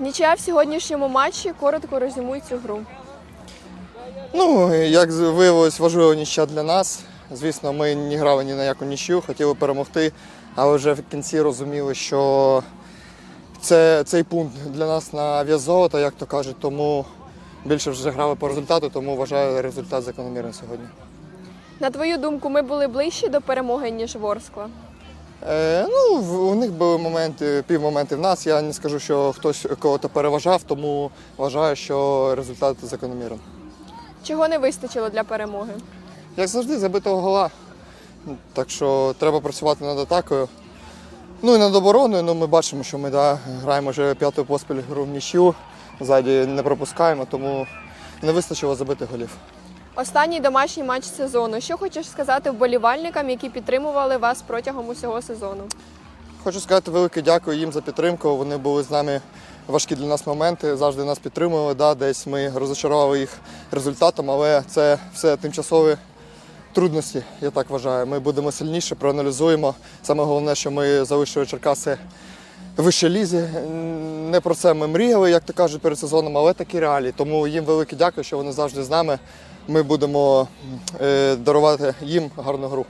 Нічия в сьогоднішньому матчі коротко резюмуй цю гру. Ну, як виявилось, важлива нічия для нас. Звісно, ми не грали ні на яку нічю, хотіли перемогти, але вже в кінці розуміли, що це, цей пункт для нас на в'яз золота, як то кажуть, тому більше вже грали по результату, тому вважаю результат закономірним сьогодні. На твою думку, ми були ближчі до перемоги, ніж Ворскла. Е, ну, у них були моменти, півмоменти в нас. Я не скажу, що хтось кого-то переважав, тому вважаю, що результат закономірний. Чого не вистачило для перемоги? Як завжди, забитого гола. Так що треба працювати над атакою. Ну і над обороною. Ну, ми бачимо, що ми да, граємо вже п'яту поспіль гру в нічю, ззаді не пропускаємо, тому не вистачило забити голів. Останній домашній матч сезону. Що хочеш сказати вболівальникам, які підтримували вас протягом усього сезону? Хочу сказати велике дякую їм за підтримку. Вони були з нами важкі для нас моменти, завжди нас підтримували. Да, десь ми розочарували їх результатом, але це все тимчасові трудності, я так вважаю. Ми будемо сильніше, проаналізуємо. Саме головне, що ми залишили Черкаси в вищій лізі. Не про це ми мріяли, як то кажуть, перед сезоном, але такі реалії. Тому їм велике дякую, що вони завжди з нами. Ми будемо е, дарувати їм гарну гру.